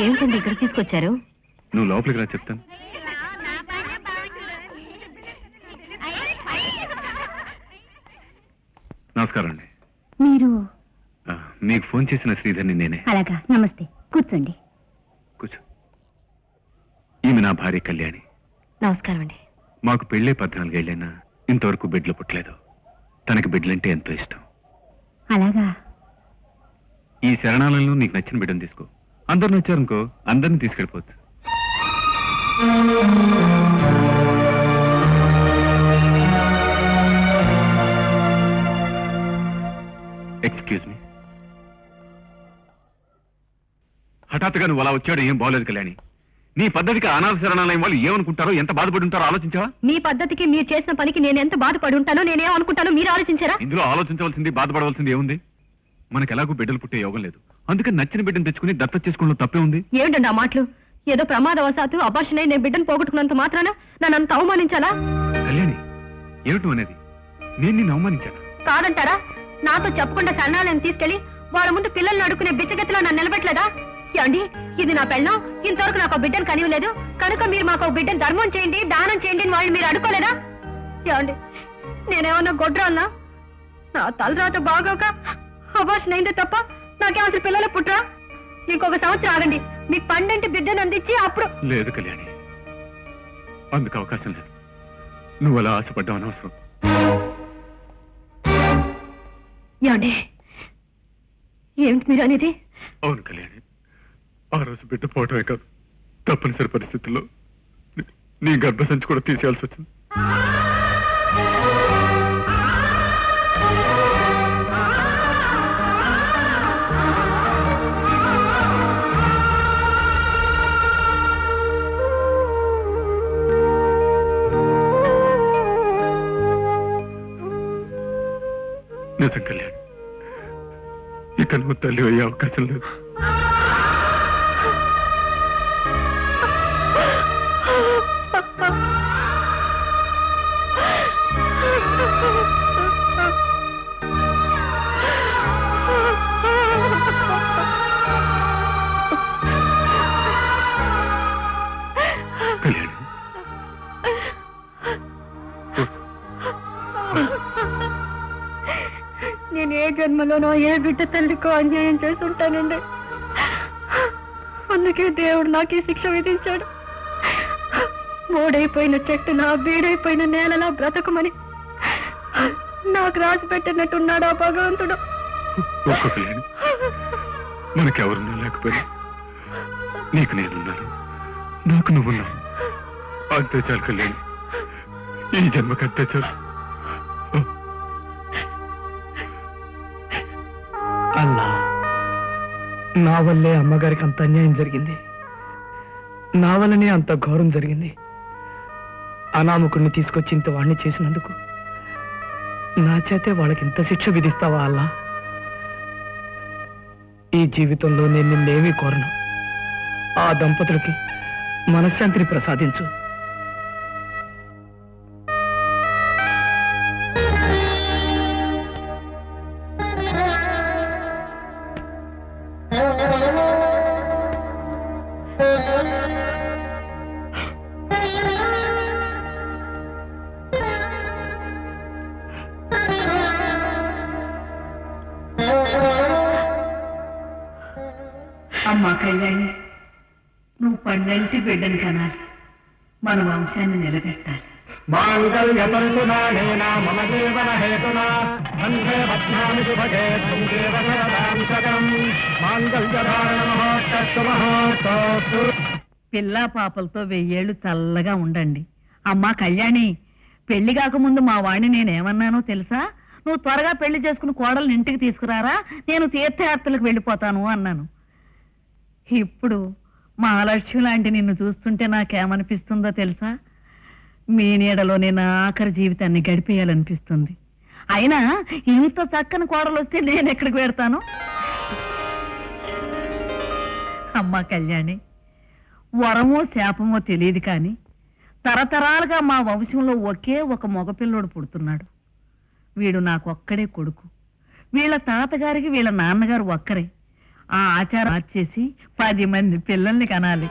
ఏమిటండి ఇక్కడ తీసుకొచ్చారు? నువ్వు లోపలికి రా చెప్తాను. నమస్కారం అండి. మీరు? ఆ, మీకు ఫోన్ చేసిన శ్రీధర్ని నేనే. అలాగా నమస్తే. కూర్చోండి. కూర్చో. ఈమె నా భార్య కళ్యాణి. నమస్కారం అండి. మాకు పెళ్ళే పద్నాలుగేళ్ళైనా ఇంతవరకు బిడ్డలు పుట్టలేదు. తనకి బిడ్డలంటే ఎంతో ఇష్టం. అలాగా. ఈ శరణాలలో నీకు నచ్చిన బిడ్డను తీసుకో. అందరు నచ్చారనుకో అందరిని తీసుకెళ్ళిపోవచ్చు. ఎక్స్క్యూజ్ మీ హఠాత్తుగా నువ్వు అలా వచ్చాడు ఏం బాగోలేదు కళ్యాణి. నీ పద్ధతికి అనాథ శరణాలయం వాళ్ళు ఏమనుకుంటారో ఎంత బాధపడి ఉంటారో ఆలోచించావా? మీ పద్ధతికి మీరు చేసిన పనికి నేను ఎంత బాధపడి ఉంటానో నేనేం అనుకుంటానో మీరు ఆలోచించారా? ఇందులో ఆలోచించవలసింది బాధపడవలసింది ఏముంది? మనకు ఎలాగో బిడ్డలు పుట్టే యోగం లేదు. అందుకని నచ్చిన బిడ్డను తెచ్చుకుని దత్త చేసుకోవడంలో తప్పే ఉంది. ఏమిటండి ఆ మాటలు? ఏదో ప్రమాదవశాత్తు అబార్షన్ అయి నేను బిడ్డను పోగొట్టుకున్నంత మాత్రాన నన్ను అంత అవమానించాలా? కళ్యాణి ఏమిటి అనేది? నేను నిన్ను అవమానించాను? కాదంటారా? నాతో చెప్పకుండా శరణాలయం తీసుకెళ్ళి వాళ్ళ ముందు పిల్లల్ని అడుక్కునే బిచ్చగతిలో నన్ను నిలబెట్టలేదా? ఏమండి ఇది నా పెళ్ళం. ఇంతవరకు నాకు బిడ్డను కనివ్వలేదు. కనుక మీరు మాకు బిడ్డను ధర్మం చేయండి దానం చేయండి అని వాళ్ళు మీరు అడుకోలేదా ఏమండి నేనేమన్నా గొడ్రాన్నా నా తలరాత బాగోక అబార్షన్ అయిందే తప్ప నాకేం అసలు పిల్లలు పుట్రా? ఇంకొక సంవత్సరం ఆగండి. మీకు పండంటి బిడ్డను అందించి అప్పుడు లేదు కళ్యాణి. అందుకు అవకాశం లేదు. నువ్వు అలా ఆశపడ్డావు అనవసరం. ఏమండి? ఏమిటి మీరు అనేది? అవును కళ్యాణి. ఆ రోజు బిడ్డ పోవటమే కాదు. తప్పనిసరి పరిస్థితుల్లో నీ- నీ గర్భసంచి కూడా తీసేయాల్సి వచ్చింది. నిజం కళ్యాణ్. ఇక నువ్వు తల్లి అయ్యే అవకాశం లేదు. నేను ఏ జన్మలోనో ఏ బిడ్డ తల్లికో అన్యాయం చేసి ఉంటానండి అందుకే దేవుడు నాకు ఈ శిక్ష విధించాడు. మూడైపోయిన చెట్టు నా బీడైపోయిన నేలలా బ్రతకమని నాకు రాసి పెట్టినట్టున్నాడు ఆ భగవంతుడు. మనకెవరున్నా లేకపోయినా నీకు నేనున్నాను నాకు నువ్వున్నావు. అంతే చాలు కళ్యాణి. ఈ జన్మకి అంతే చాలు. అల్లా నా వల్లే అమ్మగారికి అంత అన్యాయం జరిగింది. నా వల్లనే అంత ఘోరం జరిగింది. అనామకుడిని తీసుకొచ్చి ఇంత వాణ్ణి చేసినందుకు నా చేతే వాళ్ళకి ఇంత శిక్ష విధిస్తావా అల్లా ఈ జీవితంలో నేను నిన్నేమీ కోరను. ఆ దంపతులకి మనశ్శాంతిని ప్రసాదించు. అమ్మా కళ్యాణి నువ్వు పన్నెంటి బిడ్డను కనాలి. మన వంశాన్ని నిలబెట్టాలి. మాంగళ్యతంతునానేన మమ జీవన హేతునా వందే పద్మామి శుభగే సందేవ సరదాం సగం మాంగళ్యధారణ మహోత్తస్సు మహోత్తోత్తు పిల్ల పాపలతో వెయ్యేళ్ళు చల్లగా ఉండండి. అమ్మా కళ్యాణి పెళ్ళి కాకముందు మా వాణ్ణి నేనేమన్నానో తెలుసా? నువ్వు త్వరగా పెళ్ళి చేసుకుని కోడల్ని ఇంటికి తీసుకురారా? నేను తీర్థయాత్రలకు వెళ్ళిపోతాను అన్నాను. ఇప్పుడు మహాలక్ష్మి లాంటి నిన్ను చూస్తుంటే నాకేమనిపిస్తుందో తెలుసా? మీ నీడలో నేను ఆఖరి జీవితాన్ని గడిపేయాలనిపిస్తుంది. అయినా ఇంత చక్కని కోడలు వస్తే నేను ఎక్కడికి పెడతాను అమ్మా కళ్యాణి వరమో శాపమో తెలియదు కానీ తరతరాలుగా మా వంశంలో ఒకే ఒక మగపిల్లోడు పుడుతున్నాడు. వీడు నాకొక్కడే కొడుకు. వీళ్ళ తాతగారికి వీళ్ళ నాన్నగారు ఒక్కరే. ఆ ఆచారం మార్చేసి పది మంది పిల్లల్ని కనాలి.